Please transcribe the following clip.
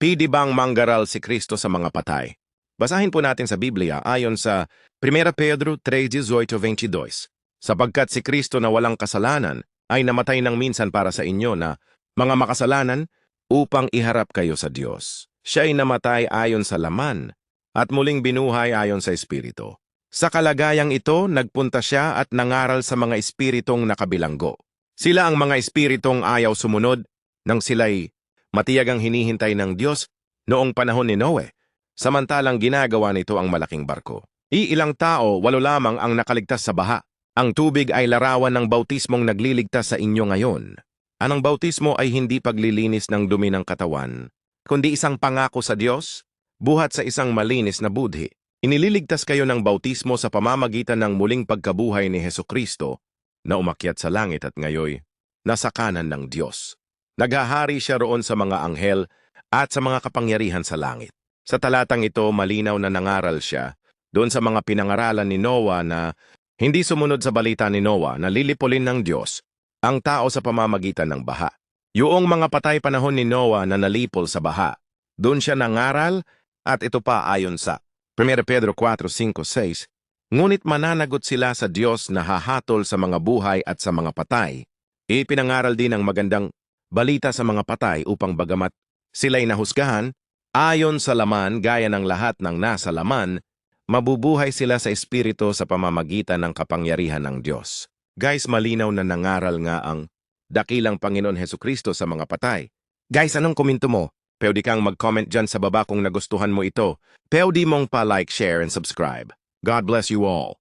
Pidi bang manggaral si Kristo sa mga patay? Basahin po natin sa Biblia ayon sa 1 Pedro 3.18-22. Sapagkat si Kristo na walang kasalanan ay namatay ng minsan para sa inyo na mga makasalanan upang iharap kayo sa Diyos. Siya ay namatay ayon sa laman at muling binuhay ayon sa Espiritu. Sa kalagayang ito, nagpunta siya at nangaral sa mga espiritong nakabilanggo. Sila ang mga espiritong ayaw sumunod nang sila'y matiyagang hinihintay ng Diyos noong panahon ni Noe, samantalang ginagawa nito ang malaking barko. Iilang tao, walo lamang ang nakaligtas sa baha. Ang tubig ay larawan ng bautismong nagliligtas sa inyo ngayon. Anong bautismo ay hindi paglilinis ng dumi ng katawan, kundi isang pangako sa Diyos, buhat sa isang malinis na budhi. Inililigtas kayo ng bautismo sa pamamagitan ng muling pagkabuhay ni Heso Kristo na umakyat sa langit at ngayoy nasa kanan ng Diyos. Naghahari siya roon sa mga anghel at sa mga kapangyarihan sa langit. Sa talatang ito, malinaw na nangaral siya doon sa mga pinangaralan ni Noah na hindi sumunod sa balita ni Noah na lilipulin ng Diyos ang tao sa pamamagitan ng baha. Yung mga patay panahon ni Noah na nalipol sa baha, doon siya nangaral at ito pa ayon sa 1 Pedro 4.5.6 Ngunit mananagot sila sa Diyos na hahatol sa mga buhay at sa mga patay. Ipinangaral din ang magandang balita sa mga patay upang bagamat sila'y nahusgahan, ayon sa laman gaya ng lahat ng nasa laman, mabubuhay sila sa espiritu sa pamamagitan ng kapangyarihan ng Diyos. Guys, malinaw na nangaral nga ang dakilang Panginoon Heso Kristo sa mga patay. Guys, anong komento mo? Pwede kang mag-comment dyan sa baba kung nagustuhan mo ito. Pwede mong pa-like, share, and subscribe. God bless you all.